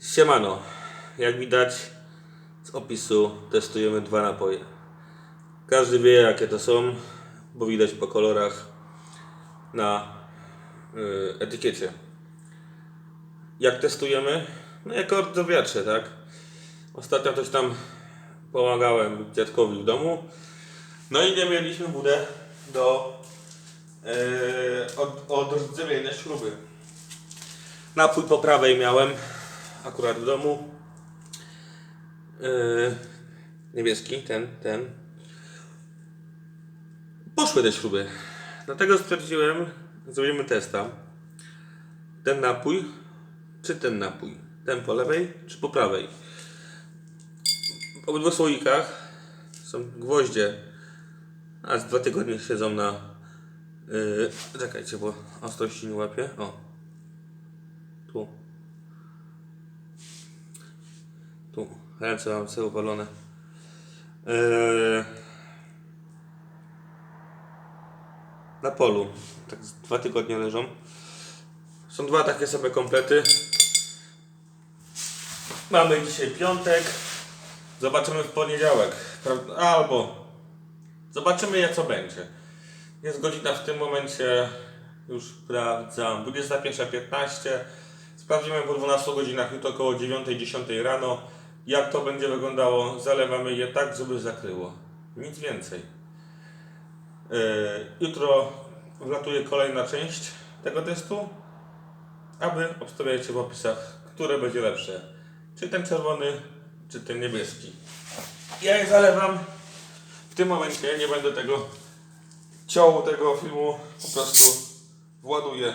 Siemano, jak widać z opisu testujemy dwa napoje. Każdy wie jakie to są, bo widać po kolorach na y, etykiecie. Jak testujemy? No jako ortowiatrze, tak? Ostatnio coś tam pomagałem dziadkowi w domu. No i nie mieliśmy budę do yy, od, śruby. Napój po prawej miałem akurat w domu. Yy, niebieski, ten, ten. Poszły te śruby. Dlatego stwierdziłem, zrobimy testa. Ten napój, czy ten napój? Ten po lewej, czy po prawej? W obydwu słoikach są gwoździe. A z dwa tygodnie siedzą na. Yy, czekajcie, bo ostrości nie łapię. O. Tu. Tu. Ręce mam sobie upalone. Yy, na polu. Tak dwa tygodnie leżą. Są dwa takie sobie komplety. Mamy dzisiaj piątek. Zobaczymy w poniedziałek. Albo zobaczymy jak co będzie. Jest godzina w tym momencie, już sprawdzam, 21.15. Sprawdzimy po 12 godzinach, jutro około 9-10 rano, jak to będzie wyglądało. Zalewamy je tak, żeby zakryło. Nic więcej. Yy, jutro wlatuje kolejna część tego testu, aby obstawiajcie w opisach, które będzie lepsze. Czy ten czerwony, czy ten niebieski. Ja je zalewam. W tym momencie nie będę tego ciął tego filmu, po prostu właduję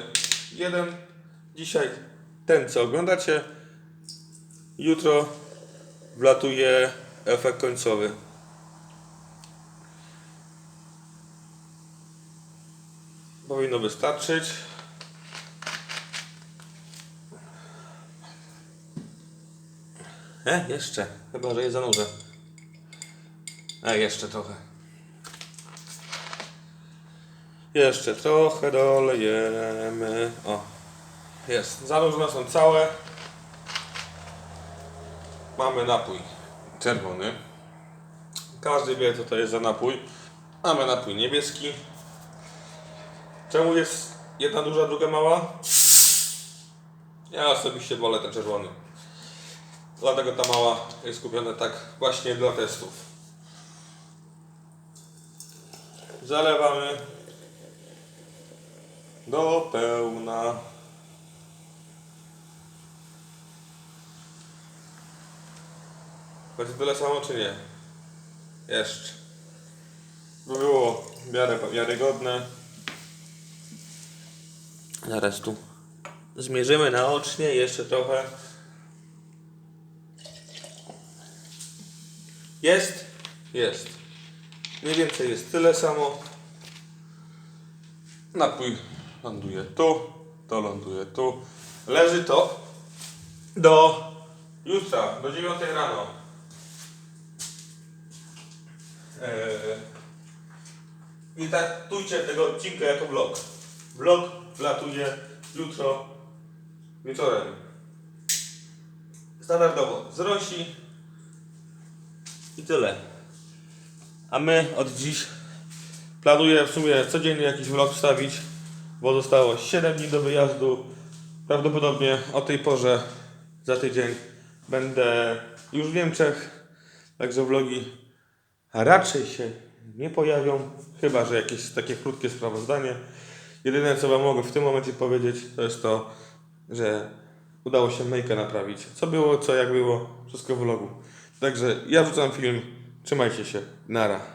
jeden. Dzisiaj ten, co oglądacie. Jutro wlatuje efekt końcowy. Powinno wystarczyć. E, jeszcze. Chyba, że je zanurzę. E, jeszcze trochę. Jeszcze trochę dolejemy. O. Jest. Zanurzone są całe. Mamy napój czerwony. Każdy wie, co to jest za napój. Mamy napój niebieski. Czemu jest jedna duża, druga mała? Ja osobiście wolę ten czerwony. Dlatego ta mała jest kupiona tak właśnie dla testów. Zalewamy do pełna. Będzie tyle samo czy nie? Jeszcze. By było w miarę wiarygodne. Zaraz tu zmierzymy naocznie jeszcze trochę. Jest? Jest. Mniej więcej jest tyle samo. Napój ląduje tu, to ląduje tu. Leży to do jutra, do 9 rano. I traktujcie tego odcinka jako vlog. Vlog wlatuje jutro wieczorem. Standardowo zrosi i tyle. A my od dziś planuję w sumie codziennie jakiś vlog wstawić, bo zostało 7 dni do wyjazdu. Prawdopodobnie o tej porze za tydzień będę już w Niemczech, także vlogi raczej się nie pojawią, chyba że jakieś takie krótkie sprawozdanie. Jedyne co Wam mogę w tym momencie powiedzieć, to jest to, że udało się Make'a naprawić. Co było, co jak było, wszystko w vlogu. Także ja wrzucam film, trzymajcie się, nara.